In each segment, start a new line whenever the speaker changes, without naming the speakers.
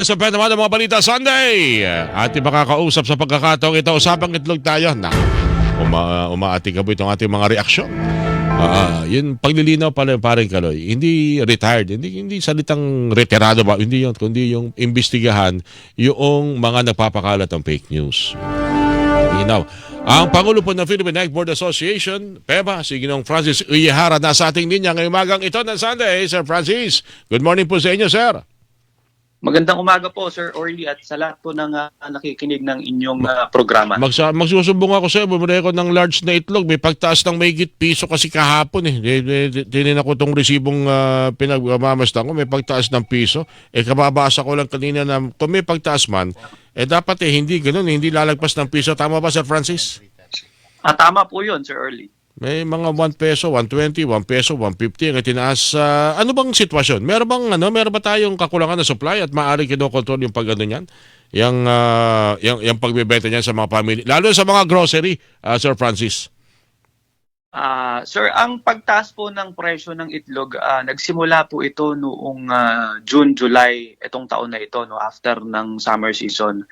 Sa pwede naman mga balita Sunday, ating makakausap sa pagkakataong ito, usapang itlog tayo. Na, uma, umaatikabo itong ating mga reaksyon. Ah, yun paglilinaw pala parang Kaloy. Hindi retired, hindi hindi salitang retirado ba, hindi yun, kundi yung imbestigahan yung mga nagpapakalat ng fake news. Linaw. Ang Pangulo po ng Philippine Egg Association, PEBA, si Ginong Francis Uyehara, nasa ating linya ngayong magang ito ng Sunday. Sir Francis, good morning po sa inyo, sir.
Magandang umaga po, Sir Orly, at sa lahat po ng ah, nakikinig ng inyong ah, programa.
Magsa magsusumbong ako sa'yo, bumili ko ng large na itlog. May pagtaas ng may piso kasi kahapon eh. Tinin ako tong resibong uh, pinagmamasdan ko, may pagtaas ng piso. Eh kababasa ko lang kanina na kung may pagtaas man, eh dapat eh hindi ganun, eh, hindi lalagpas ng piso. Tama ba Sir Francis?
Ah, tama po yun, Sir Orly.
May mga 1 peso, 120, 1 peso, 150 ang itinaas. sa ano bang sitwasyon? Meron bang ano, meron ba tayong kakulangan na supply at maaari kinokontrol yung pag ano niyan? Yung, ah, yung, yung pagbebenta niyan sa mga pamilya, lalo sa mga grocery, ah, Sir Francis.
Ah, sir, ang pagtaas po ng presyo ng itlog, ah, nagsimula po ito noong ah, June, July, itong taon na ito, no, after ng summer season.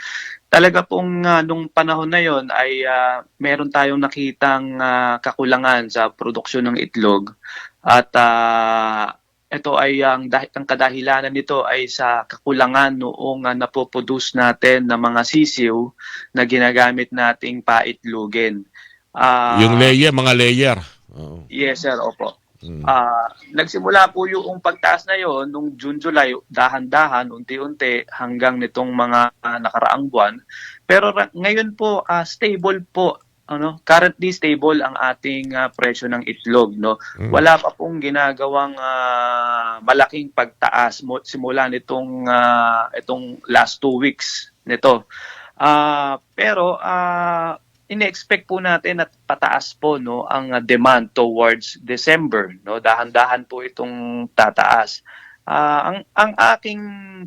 Talaga pong ah, nung panahon na yon ay ah, meron tayong nakitang ah, kakulangan sa produksyon ng itlog. At ah, ito ay ang, dah- ang kadahilanan nito ay sa kakulangan noong uh, napoproduce natin ng mga sisiw na ginagamit nating paitlogin. Ah,
yung layer, mga layer. Oo.
Yes, sir. Opo.
Mm.
Ah, nagsimula po yung pagtaas na yon nung June, July, dahan-dahan, unti-unti hanggang nitong mga ah, nakaraang buwan. Pero ngayon po ah, stable po ano, currently stable ang ating ah, presyo ng itlog, no.
Mm.
Wala pa pong ginagawang ah, malaking pagtaas mo, simula nitong ah, itong last two weeks nito. Ah, pero ah, ine-expect po natin at pataas po no ang demand towards December no? Dahan-dahan po itong tataas. Ah, ang ang aking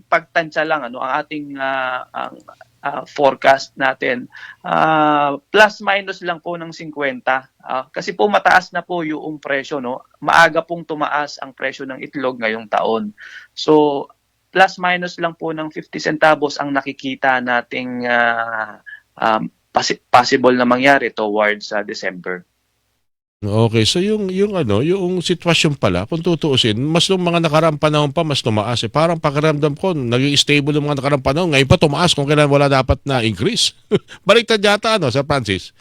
pagtansya lang ano ang ating ah, ang ah, forecast natin ah, plus minus lang po ng 50 Ah, kasi po mataas na po yung presyo no? Maaga pong tumaas ang presyo ng itlog ngayong taon. So plus minus lang po ng 50 centavos ang nakikita nating ah, um, possible na mangyari towards sa December.
Okay, so yung yung ano, yung sitwasyon pala, kung tutuusin, mas nung mga nakaraang panahon pa mas tumaas. Eh. Parang pakiramdam ko, naging stable yung mga nakaraang panahon, ngayon pa tumaas kung kailan wala dapat na increase. Baliktad yata ano, Sir Francis.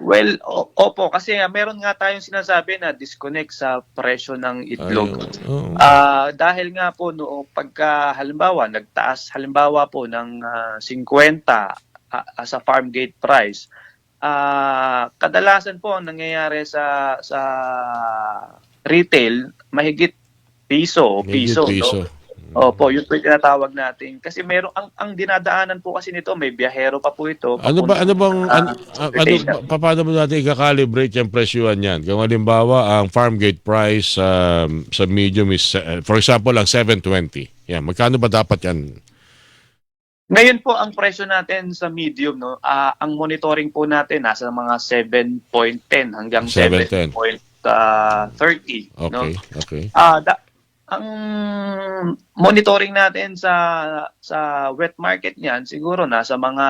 Well, opo, kasi ah, meron nga tayong sinasabi na disconnect sa presyo ng itlog.
Ayun, oo.
Ah, dahil nga po no pagka halimbawa nagtaas halimbawa po ng ah, 50 ah, ah, sa farm gate price. Ah, kadalasan po ang nangyayari sa sa retail mahigit piso o piso,
piso.
no? Opo, yun po yung tinatawag natin. Kasi meron ang ang dinadaanan po kasi nito may biyahero pa po ito.
Ano ba ano bang
Ah,
ano, ano paano mo natin i-calibrate yung presyuhan niyan? Kung halimbawa ang farm gate price um, sa medium is uh, for example ang 720. Yan, magkano ba dapat yan?
Ngayon po ang presyo natin sa medium no, ah, ang monitoring po natin nasa mga 7.10 hanggang
7.10.
7.30 no.
Okay, okay.
Ah, da- ang monitoring natin sa sa wet market niyan siguro nasa mga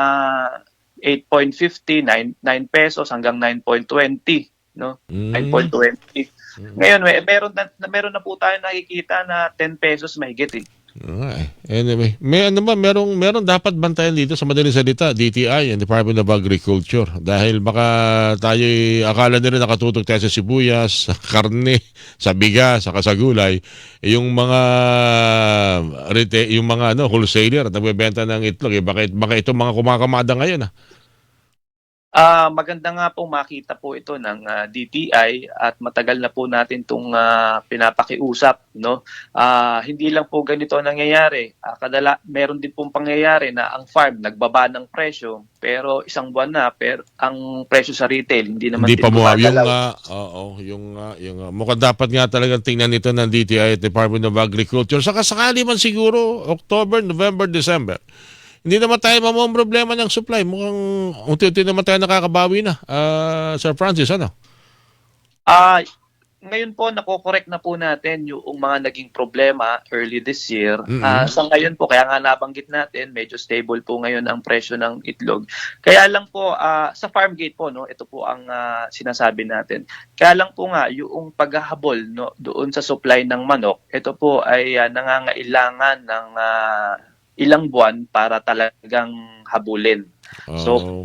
8.50 9, 9 pesos hanggang 9.20 no.
Mm.
9.20.
Mm.
Ngayon may meron na, meron na po tayo nakikita na 10 pesos mahigit eh.
Okay. Anyway, may ano ba merong meron dapat bantayan dito sa madaling salita, DTI, and Department of Agriculture dahil baka tayo akala nila nakatutok tayo sa sibuyas, sa karne, sa bigas, sa kasagulay, yung mga retail, yung mga ano wholesaler na nagbebenta ng itlog, eh, bakit baka itong mga kumakamada ngayon ah.
Ah, maganda nga po makita po ito ng ah, DTI at matagal na po natin itong pinapakiusap, no? Ah, hindi lang po ganito ang nangyayari. Ah, kadala meron din pong pangyayari na ang farm nagbaba ng presyo, pero isang buwan na pero ang presyo sa retail hindi naman
Hindi pa mo yung ah, oo, yung ah, yung ah, mukhang dapat nga talagang tingnan nito ng DTI at Department of Agriculture. Saka sakali man siguro October, November, December. Hindi naman tayo mamang problema ng supply. Mukhang unti-unti naman tayo nakakabawi na. Ah, Sir Francis, ano?
Ah, ngayon po nako-correct na po natin yung mga naging problema early this year.
Mm-mm.
Ah, sa ngayon po kaya nga nabanggit natin, medyo stable po ngayon ang presyo ng itlog. Kaya lang po ah, sa farm gate po no, ito po ang ah, sinasabi natin. Kaya lang po nga yung paghahabol no doon sa supply ng manok, ito po ay ah, nangangailangan ng ah, ilang buwan para talagang habulin. So,
Oo.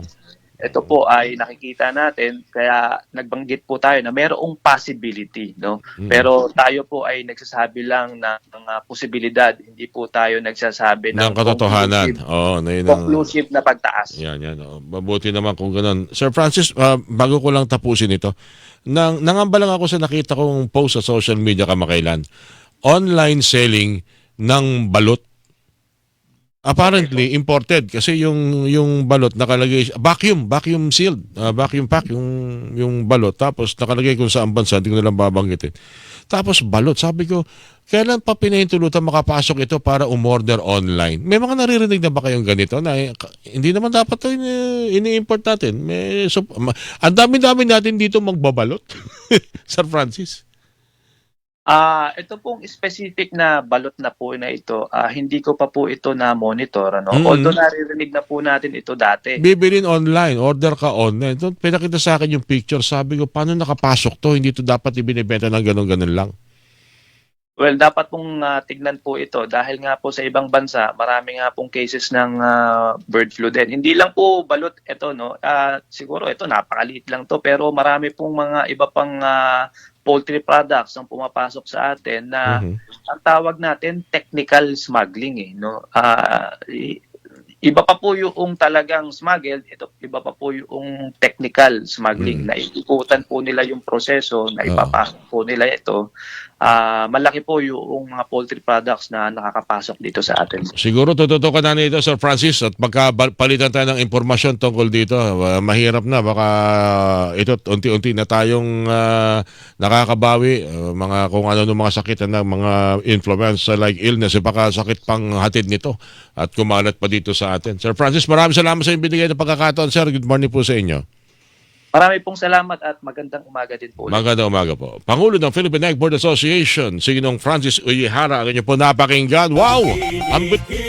ito po ay nakikita natin kaya nagbanggit po tayo na mayroong possibility no
Mm.
pero tayo po ay nagsasabi lang ng, ah, posibilidad hindi po tayo nagsasabi ng,
ng katotohanan. Oo, na yun ang-
conclusive na pagtaas
Yan, yan. Oh. Mabuti naman kung ganun. Sir Francis, ah, bago ko lang tapusin ito, nang, nangamba lang ako sa nakita kong post sa social media kamakailan. Online selling ng balot. Apparently imported. Kasi yung yung balot nakalagay vacuum vacuum sealed. Ah, vacuum pack yung yung balot. Tapos nakalagay kung saan bansa hindi ko na lang babanggitin. Tapos balot. Sabi ko kailan pa pinahintulutan makapasok ito para umorder online? May mga naririnig na ba kayong ganito na eh, hindi naman dapat to ini- ini-import natin. May ma- ang dami-dami natin dito magbabalot. Sir Francis
ah ito pong specific na balot na po na ito ah, hindi ko pa po ito na monitor ano.
Mm.
although naririnig na po natin ito dati.
Bibilin online order ka online. Ito, pinakita sa akin yung picture. Sabi ko paano nakapasok to? Hindi to dapat ibinebenta ng ganun-ganun lang
Well, dapat pong ah, tignan po ito dahil nga po sa ibang bansa, marami nga pong cases ng ah, bird flu din. Hindi lang po balot ito, no? Ah, siguro ito napakaliit lang to, pero marami pong mga iba pang ah, poultry products ang pumapasok sa atin na
Mhm.
ang tawag natin technical smuggling eh, no? I- iba pa po yung talagang smuggled, ito iba pa po yung technical smuggling
Mm.
na iikutan po nila yung proseso na ipapasok po nila ito. Ah, malaki po yung mga poultry products na nakakapasok dito sa atin.
Siguro tututukan na nito Sir Francis at pagka bal- palitan tayo ng impormasyon tungkol dito, ah, mahirap na baka ito unti-unti na tayong ah, nakakabawi ah, mga kung ano ng mga sakit na mga influenza like illness eh, baka sakit pang hatid nito at kumalat pa dito sa atin. Sir Francis, maraming salamat sa ibinigay na pagkakataon sir. Good morning po sa inyo.
Marami pong salamat at magandang umaga din po. ulit.
Magandang umaga po. Pangulo ng Philippine Egg Board Association, si Ginong Francis Uyihara, ang inyo po napakinggan. Wow! Ang bit-